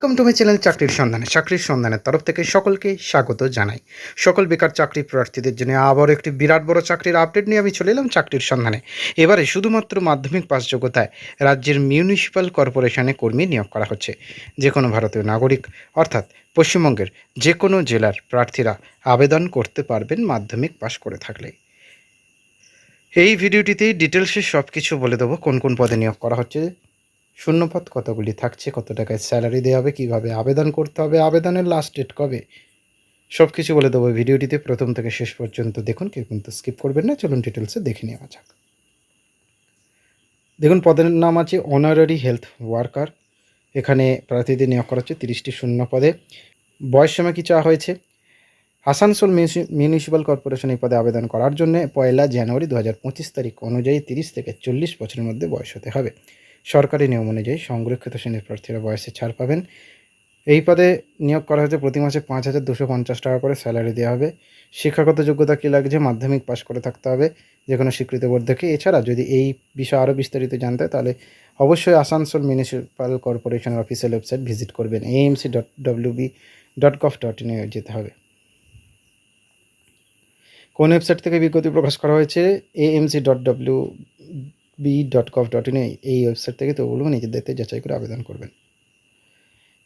Welcome to my channel চাকরির সন্ধানে চাকরির সন্ধানের তরফ থেকে সকলকে স্বাগত জানাই। সকল বেকার চাকরি প্রার্থীদের জন্য আবার একটি বিরাট বড় চাকরির আপডেট নিয়ে আমি চলে এলাম চাকরির সন্ধানে এবারে শুধুমাত্র মাধ্যমিক পাস যোগ্যতায় রাজ্যের মিউনিসিপ্যাল কর্পোরেশনে কর্মী নিয়োগ করা হচ্ছে। যে কোনো ভারতীয় নাগরিক, অর্থাৎ পশ্চিমবঙ্গের যে কোনো জেলার প্রার্থীরা আবেদন করতে পারবেন মাধ্যমিক পাস করে থাকলে। এই ভিডিওটিতেই ডিটেলসে সব কিছু বলে দেবো, কোন কোন পদে নিয়োগ করা হচ্ছে। শূন্যপদ কতগুলি? থাকছে কত টাকায়? স্যালারি দেওয়া হবে কীভাবে? আবেদন করতে হবে। আবেদনের লাস্ট ডেট কবে? সব কিছু বলে দেবো ভিডিওটিতে। প্রথম থেকে শেষ পর্যন্ত দেখুন, কেউ কিন্তু স্কিপ করবেন না। চলুন ডিটেলসে দেখে নেওয়া যাক। দেখুন, পদের নাম আছে অনারারি হেলথ ওয়ার্কার এখানে প্রার্থীদের নিয়োগ করা হচ্ছে তিরিশটি শূন্য পদে বয়স সময় কি চাওয়া হয়েছে? আসানসোল মিউনিসি- মিউনিসিপ্যাল কর্পোরেশন এই পদে আবেদন করার জন্য পয়লা জানুয়ারি দু হাজার পঁচিশ তারিখ অনুযায়ী তিরিশ থেকে চল্লিশ বছরের মধ্যে বয়স হতে হবে। সরকারি নিয়ম অনুযায়ী সংরক্ষিত শ্রেণির প্রার্থীরা বয়সে ছাড় পাবেন। এই পদে নিয়োগ করা হয়েছে প্রতি মাসে পাঁচ হাজার দুশো পঞ্চাশ টাকা করে স্যালারি দেওয়া হবে। শিক্ষাগত যোগ্যতা কী লাগছে মাধ্যমিক পাশ করে থাকতে হবে যে কোনো স্বীকৃত বোর্ড থেকে এছাড়া যদি এই বিষয়ে আরও বিস্তারিত জানতে তাহলে অবশ্যই আসানসোল মিউনিসিপ্যাল কর্পোরেশনের অফিসিয়াল ওয়েবসাইট ভিজিট করবেন। AMC dot WB dot gov dot ইনে যেতে হবে। কোন ওয়েবসাইট থেকে বিজ্ঞপ্তি প্রকাশ করা হয়েছে? AMC dot W B dot gov dot in এই ওয়েবসাইট থেকে তো ওগুলো নিজেদের যাচাই করে আবেদন করবেন।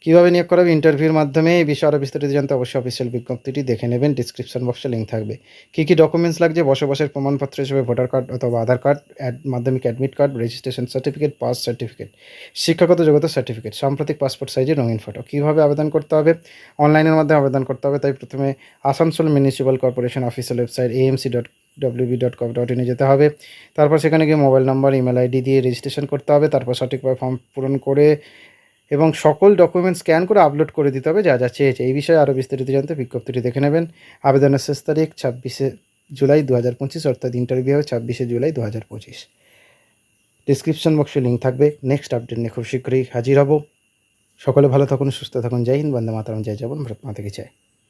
কীভাবে নিয়োগ করা হবে? ইন্টারভিউর মাধ্যমে এই বিষয়ে আরও বিস্তারিত জানতে অবশ্যই অফিসিয়াল বিজ্ঞপ্তিটি দেখে নেবেন। ডিসক্রিপশন বক্সে লিঙ্ক থাকবে। কী কী ডকুমেন্টস লাগছে? বসবাসের প্রমাণপত্র হিসেবে ভোটার কার্ড অথবা Aadhaar card Madhyamik admit card registration certificate pass certificate শিক্ষাগত যোগ্যতা সার্টিফিকেট সাম্প্রতিক পাসপোর্ট সাইজের রঙিন ফটো কীভাবে আবেদন করতে হবে? অনলাইনের মাধ্যমে আবেদন করতে হবে। তাই প্রথমে Asansol municipal corporation official website AMC dot WB dot gov dot ইনে যেতে হবে। তারপর সেখানে গিয়ে মোবাইল নাম্বার ইমেল আইডি দিয়ে রেজিস্ট্রেশন করতে হবে, তারপর সঠিকভাবে ফর্ম পূরণ করে এবং সকল ডকুমেন্ট স্ক্যান করে আপলোড করে দিতে হবে, যা যা চেয়েছে। এই বিষয়ে আরও বিস্তারিত জানতে বিজ্ঞপ্তিটি দেখে নেবেন। আবেদনের শেষ তারিখ ছাব্বিশে জুলাই দু হাজার পঁচিশ, অর্থাৎ ইন্টারভিউ হবে ছাব্বিশে জুলাই দু হাজার পঁচিশ ডিসক্রিপশন বক্সে লিঙ্ক থাকবে। নেক্সট আপডেট নিয়ে খুব শীঘ্রই হাজির হব। সকলে ভালো থাকুন, সুস্থ থাকুন। জয় হিন্দ, বন্দে মাতারাম, জয় জবন ভারত মাতা কি চায়।